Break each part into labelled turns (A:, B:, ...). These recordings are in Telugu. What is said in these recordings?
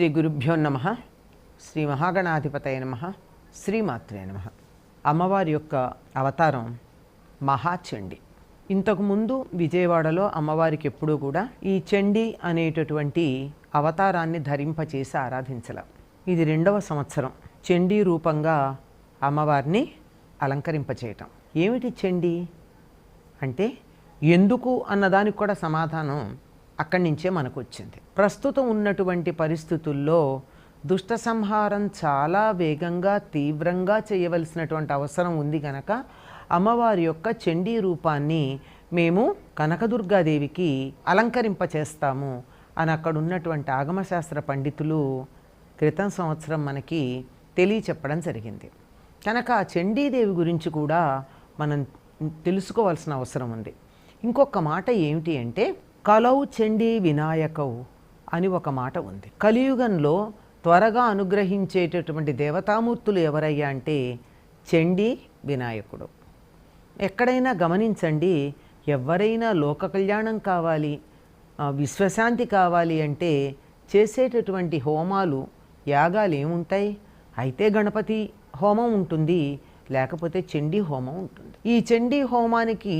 A: శ్రీ గురుభ్యో నమ. శ్రీ మహాగణాధిపతయ నమ. శ్రీమాత్రే నమ. అమ్మవారి యొక్క అవతారం మహాచండి. ఇంతకుముందు విజయవాడలో అమ్మవారికి ఎప్పుడూ కూడా ఈ చండి అనేటటువంటి అవతారాన్ని ధరింపచేసి ఆరాధించల. ఇది రెండవ సంవత్సరం చండీ రూపంగా అమ్మవారిని అలంకరింపచేయటం. ఏమిటి చండి? అంటే ఎందుకు అన్నదానికి కూడా సమాధానం అక్కడి నుంచే మనకు వచ్చింది ప్రస్తుతం ఉన్నటువంటి పరిస్థితుల్లో దుష్ట సంహారం చాలా వేగంగా తీవ్రంగా చేయవలసినటువంటి అవసరం ఉంది కనుక అమ్మవారి యొక్క చండీ రూపాన్ని మేము కనకదుర్గాదేవికి అలంకరింపచేస్తాము అని అక్కడ ఉన్నటువంటి ఆగమశాస్త్ర పండితులు క్రితం సంవత్సరం మనకి తెలియచెప్పడం జరిగింది. కనుక ఆ చండీదేవి గురించి కూడా మనం తెలుసుకోవాల్సిన అవసరం ఉంది. ఇంకొక మాట ఏమిటి అంటే కలౌ చండీ వినాయకౌ అని ఒక మాట ఉంది. కలియుగంలో త్వరగా అనుగ్రహించేటటువంటి దేవతామూర్తులు ఎవరయ్యా అంటే చండీ వినాయకుడు. ఎక్కడైనా గమనించండి ఎవరైనా లోక కళ్యాణం కావాలి విశ్వశాంతి కావాలి అంటే చేసేటటువంటి హోమాలు యాగాలు ఏముంటాయి? అయితే గణపతి హోమం ఉంటుంది లేకపోతే చండీ హోమం ఉంటుంది. ఈ చండీ హోమానికి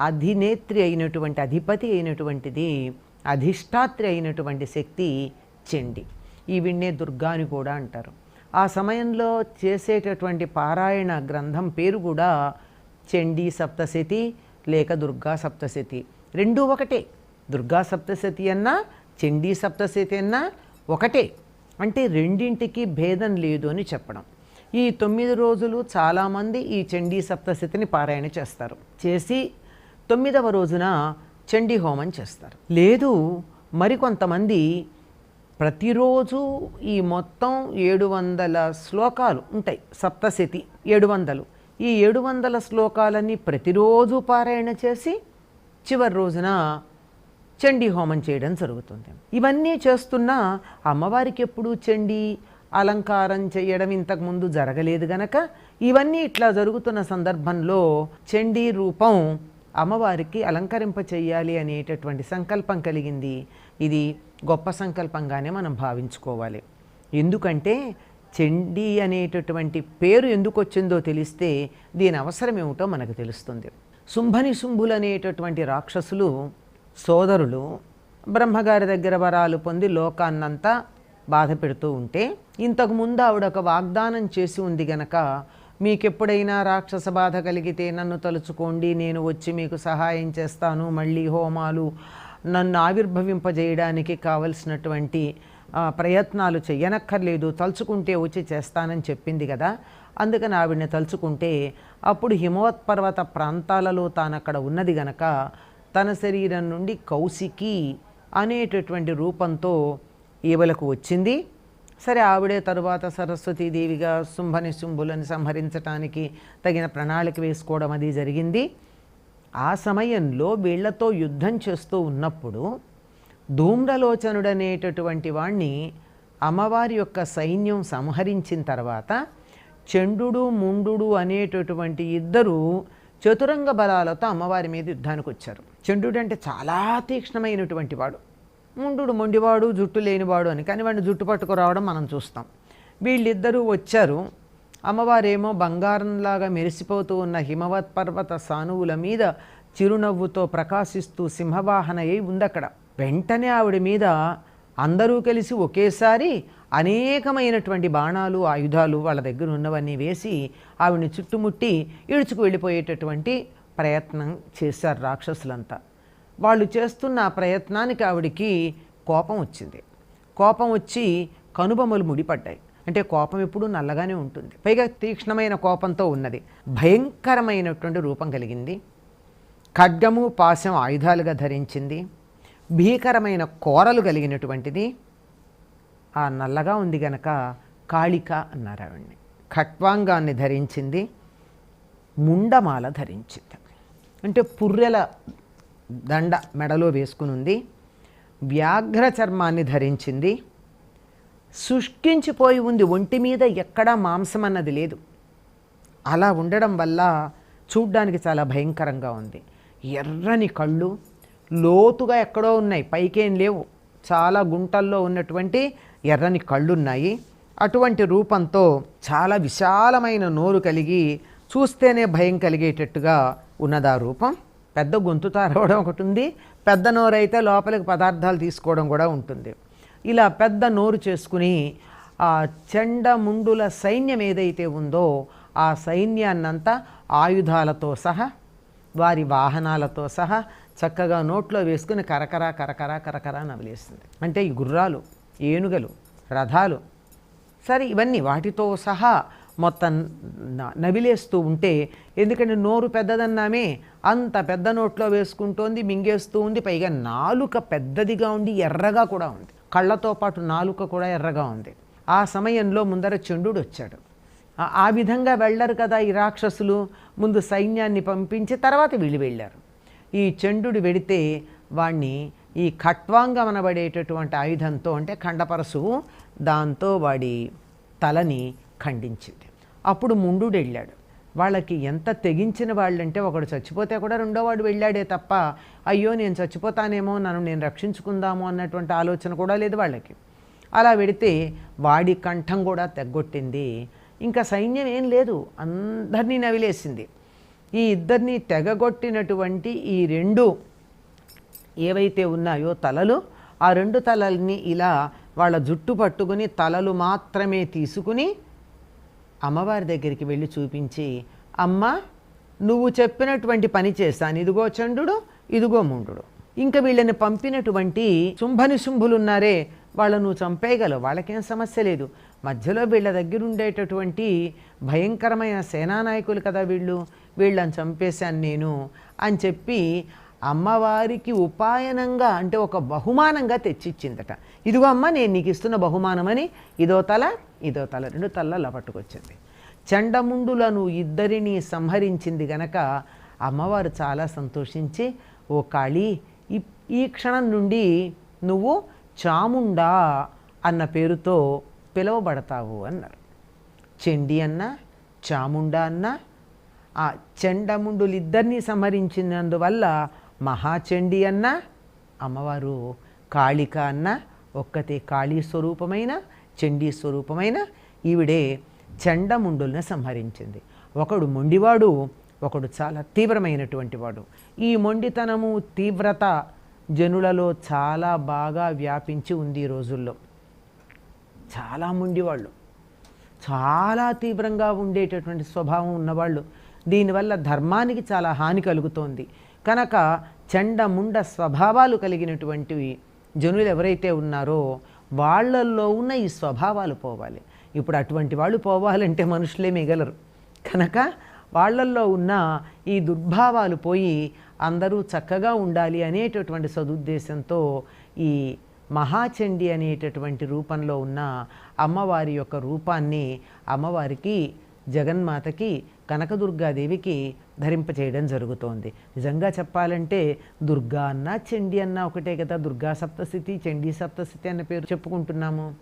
A: అధినేత్రి అయినటువంటి అధిపతి అయినటువంటిది అధిష్టాత్రి అయినటువంటి శక్తి చండి. ఈవిడ్నే దుర్గా అని కూడా అంటారు. ఆ సమయంలో చేసేటటువంటి పారాయణ గ్రంథం పేరు కూడా చండీ సప్తశతి లేక దుర్గా సప్తశతి. రెండూ ఒకటే. దుర్గా సప్తశతి అన్నా చండీ సప్తశతి అన్నా ఒకటే. అంటే రెండింటికి భేదం లేదు అని చెప్పడం. ఈ తొమ్మిది రోజులు చాలామంది ఈ చండీ సప్తశతిని పారాయణ చేస్తారు. చేసి తొమ్మిదవ రోజున చండీ హోమం చేస్తారు. లేదు మరికొంతమంది ప్రతిరోజు ఈ మొత్తం ఏడు వందల శ్లోకాలు ఉంటాయి. సప్తశతి ఏడు వందలు ఈ ఏడు వందల శ్లోకాలన్నీ ప్రతిరోజు పారాయణ చేసి చివరి రోజున చండీ హోమం చేయడం జరుగుతుంది. ఇవన్నీ చేస్తున్నా అమ్మవారికి ఎప్పుడు చండీ అలంకారం చేయడం ఇంతకుముందు జరగలేదు గనక ఇవన్నీ ఇట్లా జరుగుతున్న సందర్భంలో చండీ రూపం అమ్మవారికి అలంకరింప చెయ్యాలి అనేటటువంటి సంకల్పం కలిగింది. ఇది గొప్ప సంకల్పంగానే మనం భావించుకోవాలి. ఎందుకంటే చండీ అనేటటువంటి పేరు ఎందుకు వచ్చిందో తెలిస్తే దీని అవసరం ఏమిటో మనకు తెలుస్తుంది. శుంభని శుంభులు అనేటటువంటి రాక్షసులు సోదరులు బ్రహ్మగారి దగ్గర వరాలు పొంది లోకాన్నంతా బాధ పెడుతూ ఉంటే ఇంతకు ముందు ఆవిడ ఒక వాగ్దానం చేసి ఉంది గనక మీకెప్పుడైనా రాక్షస బాధ కలిగితే నన్ను తలుచుకోండి నేను వచ్చి మీకు సహాయం చేస్తాను. మళ్ళీ హోమాలు నన్ను ఆవిర్భవింపజేయడానికి కావలసినటువంటి ప్రయత్నాలు చెయ్యనక్కర్లేదు. తలుచుకుంటే వచ్చి చేస్తానని చెప్పింది కదా. అందుకని ఆవిడని తలుచుకుంటే అప్పుడు హిమవత్పర్వత ప్రాంతాలలో తాను అక్కడ ఉన్నది గనక తన శరీరం నుండి కౌశికి అనేటటువంటి రూపంతో ఈవలకు వచ్చింది. సరే ఆవిడే తరువాత సరస్వతీదేవిగా శుంభని శుంభులను సంహరించటానికి తగిన ప్రణాళిక వేసుకోవడం అది జరిగింది. ఆ సమయంలో వీళ్ళతో యుద్ధం చేస్తూ ఉన్నప్పుడు ధూమ్రలోచనుడనేటటువంటి వాణ్ణి అమ్మవారి యొక్క సైన్యం సంహరించిన తర్వాత చండు ముండు అనేటటువంటి ఇద్దరు చతురంగ బలాలతో అమ్మవారి మీద యుద్ధానికి వచ్చారు చండు అంటే చాలా తీక్ష్ణమైనటువంటి వాడు. ముండు మొండివాడు జుట్టు లేనివాడు అని. కానీ వాడిని జుట్టు పట్టుకురావడం మనం చూస్తాం. వీళ్ళిద్దరూ వచ్చారు. అమ్మవారేమో బంగారంలాగా మెరిసిపోతూ ఉన్న హిమవత్ పర్వత సానువుల మీద చిరునవ్వుతో ప్రకాశిస్తూ సింహవాహన అయి ఉందక్కడ. వెంటనే ఆవిడ మీద అందరూ కలిసి ఒకేసారి అనేకమైనటువంటి బాణాలు ఆయుధాలు వాళ్ళ దగ్గర ఉన్నవన్నీ వేసి ఆవిడని చుట్టుముట్టి ఈడ్చుకు వెళ్ళిపోయేటటువంటి ప్రయత్నం చేశారు రాక్షసులంతా. వాళ్ళు చేస్తున్న ఆ ప్రయత్నానికి ఆవిడికి కోపం వచ్చింది. కోపం వచ్చి కనుబొమ్మలు ముడిపడ్డాయి. అంటే కోపం ఎప్పుడూ నల్లగానే ఉంటుంది. పైగా తీక్ష్ణమైన కోపంతో ఉన్నది. భయంకరమైనటువంటి రూపం కలిగింది. ఖడ్గము పాశం ఆయుధాలుగా ధరించింది. భీకరమైన కోరలు కలిగినటువంటిది. ఆ నల్లగా ఉంది గనక కాళిక అన్నారు ఆవిడ్ని. ఖట్వాంగాన్ని ధరించింది. ముండమాల ధరించింది. అంటే పుర్రెల దండ మెడలో వేసుకుని ఉంది. వ్యాఘ్ర చర్మాన్ని ధరించింది. శుష్కించిపోయి ఉంది. ఒంటి మీద ఎక్కడా మాంసం అన్నది లేదు. అలా ఉండడం వల్ల చూడ్డానికి చాలా భయంకరంగా ఉంది. ఎర్రని కళ్ళు లోతుగా ఎక్కడో ఉన్నాయి. పైకేం లేవు. చాలా గుంటల్లో ఉన్నటువంటి ఎర్రని కళ్ళున్నాయి. అటువంటి రూపంతో చాలా విశాలమైన నోరు కలిగి చూస్తేనే భయం కలిగేటట్టుగా ఉన్నదా రూపం? పెద్ద గొంతు తారవడం ఒకటి ఉంది. పెద్ద నోరు అయితే లోపలికి పదార్థాలు తీసుకోవడం కూడా ఉంటుంది. ఇలా పెద్ద నోరు చేసుకుని ఆ చెండముండుల సైన్యం ఏదైతే ఉందో ఆ సైన్యాన్నంతా ఆయుధాలతో సహా వారి వాహనాలతో సహా చక్కగా నోట్లో వేసుకుని కరకర కరకరా కరకర నవలేస్తుంది అంటే ఈ గుర్రాలు ఏనుగలు రథాలు సరే ఇవన్నీ వాటితో సహా మొత్తం న- నవిలేస్తూ ఉంటే ఎందుకంటే నోరు పెద్దదన్నామే అంత పెద్ద నోట్లో వేసుకుంటోంది మింగేస్తూ ఉంది పైగా నాలుక పెద్దదిగా ఉండి ఎర్రగా కూడా ఉంది. కళ్ళతో పాటు నాలుక కూడా ఎర్రగా ఉంది. ఆ సమయంలో ముందర చండు వచ్చాడు. ఆ- విధంగా వెళ్ళరు కదా ఈ రాక్షసులు. ముందు సైన్యాన్ని పంపించి తర్వాత వీళ్ళు వెళ్ళారు. ఈ చండుడు వెడితే వాణ్ణి ఈ ఖట్వాంగం అనబడేటటువంటి ఆయుధంతో అంటే ఖండపరశువు దాంతో వాడి తలని ఖండించింది. అప్పుడు ముండుడు వెళ్ళాడు. వాళ్ళకి ఎంత తెగించిన వాళ్ళంటే ఒకడు చచ్చిపోతే కూడా రెండో వాడు వెళ్ళాడే తప్ప అయ్యో నేను చచ్చిపోతానేమో నన్ను నేను రక్షించుకుందాము అన్నటువంటి ఆలోచన కూడా లేదు వాళ్ళకి. అలా వెడితే వాడి కంఠం కూడా తెగ్గొట్టింది. ఇంకా సైన్యం ఏం లేదు అందరినీ నవిలేసింది. ఈ ఇద్దరిని తెగగొట్టినటువంటి ఈ రెండు ఏవైతే ఉన్నాయో తలలు ఆ రెండు తలల్ని ఇలా వాళ్ళ జుట్టు పట్టుకుని తలలు మాత్రమే తీసుకుని అమ్మవారి దగ్గరికి వెళ్ళి చూపించి అమ్మ నువ్వు చెప్పినటువంటి పని చేస్తాను. ఇదిగో చండుడు ఇదిగో ముండు ఇంకా వీళ్ళని పంపినటువంటి శుంభని శుంభులున్నారే వాళ్ళను నువ్వు చంపేయగలవు. వాళ్ళకేం సమస్య లేదు. మధ్యలో వీళ్ళ దగ్గర ఉండేటటువంటి భయంకరమైన సేనానాయకులు కదా వీళ్ళు. వీళ్ళని చంపేశాను నేను అని చెప్పి అమ్మవారికి ఉపాయనంగా అంటే ఒక బహుమానంగా తెచ్చిచ్చిందట. ఇదిగో అమ్మ నేను నీకు ఇస్తున్న బహుమానమని ఇదో తల ఇదో తల రెండు తలలా పట్టుకొచ్చింది. చండముండులను ఇద్దరిని సంహరించింది గనక అమ్మవారు చాలా సంతోషించి ఓ కాళీ ఈ- ఈ క్షణం నుండి నువ్వు చాముండా అన్న పేరుతో పిలువబడతావు అన్నారు. చెండి అన్న చాముండా అన్న ఆ చండముండులిద్దరినీ సంహరించినందువల్ల మహాచండి అన్న అమ్మవారు కాళిక అన్న ఒక్కతే కాళీ స్వరూపమైన చండీ స్వరూపమైన ఈవిడే చండముండుల్ని సంహరించింది. ఒకడు మొండివాడు ఒకడు చాలా తీవ్రమైనటువంటి వాడు. ఈ మొండితనము తీవ్రత జనులలో చాలా బాగా వ్యాపించి ఉంది ఈ రోజుల్లో. చాలా మొండివాళ్ళు. చాలా తీవ్రంగా ఉండేటటువంటి స్వభావం ఉన్నవాళ్ళు. దీనివల్ల ధర్మానికి చాలా హాని కలుగుతోంది. కనుక చండముండ స్వభావాలు కలిగినటువంటివి జనులు ఎవరైతే ఉన్నారో వాళ్ళల్లో ఉన్న ఈ స్వభావాలు పోవాలి. ఇప్పుడు అటువంటి వాళ్ళు పోవాలంటే మనుషులే మిగలరు. కనుక వాళ్ళల్లో ఉన్న ఈ దుర్భావాలు పోయి అందరూ చక్కగా ఉండాలి అనేటటువంటి సదుద్దేశంతో ఈ మహాచండి అనేటటువంటి రూపంలో ఉన్న అమ్మవారి యొక్క రూపాన్ని అమ్మవారికి జగన్మాతకి కనకదుర్గాదేవికి ధరింపచేయడం జరుగుతోంది. నిజంగా చెప్పాలంటే దుర్గా అన్న చండి అన్న ఒకటే కదా. దుర్గా సప్తస్థితి చండీ సప్తస్థితి అన్న పేరు చెప్పుకుంటున్నాము.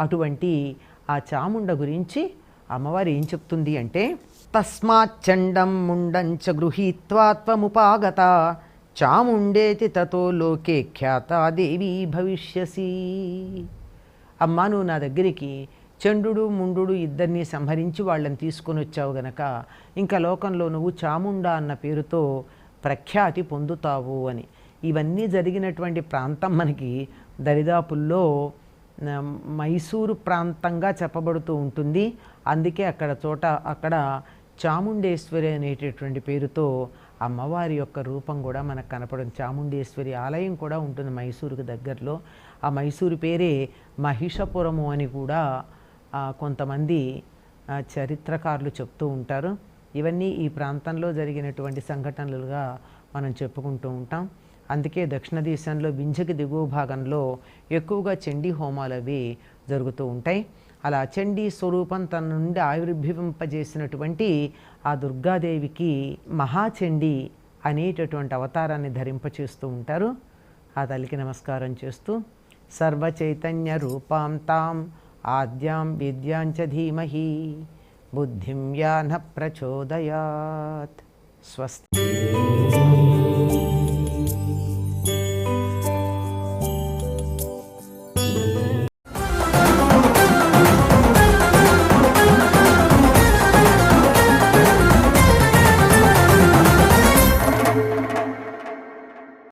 A: అటువంటి ఆ చాముండ గురించి అమ్మవారు ఏం చెప్తుంది అంటే తస్మాచ్చండం ముండంచ గృహీత్వాత్వముపాగత చాముండేతి తతో లోకే ఖ్యాత దేవీ భవిష్యసి. అమ్మ నువ్వు నా దగ్గరికి చండు ముండు ఇద్దరిని సంహరించి వాళ్ళని తీసుకొని వచ్చావు గనక ఇంకా లోకంలో నువ్వు చాముండా అన్న పేరుతో ప్రఖ్యాతి పొందుతావు అని. ఇవన్నీ జరిగినటువంటి ప్రాంతం మనకి దరిదాపుల్లో మైసూరు ప్రాంతంగా చెప్పబడుతూ ఉంటుంది. అందుకే అక్కడ చోట అక్కడ చాముండేశ్వరి అనేటటువంటి పేరుతో అమ్మవారి యొక్క రూపం కూడా మనకు కనపడం చాముండేశ్వరి ఆలయం కూడా ఉంటుంది మైసూరుకు దగ్గరలో. ఆ మైసూరు పేరే మహిషపురము అని కూడా కొంతమంది చరిత్రకారులు చెప్తూ ఉంటారు. ఇవన్నీ ఈ ప్రాంతంలో జరిగినటువంటి సంఘటనలుగా మనం చెప్పుకుంటూ ఉంటాం. అందుకే దక్షిణ దేశంలో వింజకి దిగువ భాగంలో ఎక్కువగా చండీ హోమాలు అవి జరుగుతూ ఉంటాయి. అలా చండీ స్వరూపం తన నుండి ఆవిర్భవింపజేసినటువంటి ఆ దుర్గాదేవికి మహాచండీ అనేటటువంటి అవతారాన్ని ధరింపచేస్తూ ఉంటారు. ఆ తల్లికి నమస్కారం చేస్తూ సర్వచైతన్య రూపాం తాం आद्यां विद्यां च धीमहि बुद्धिं या न प्रचोदयात्। स्वस्ति।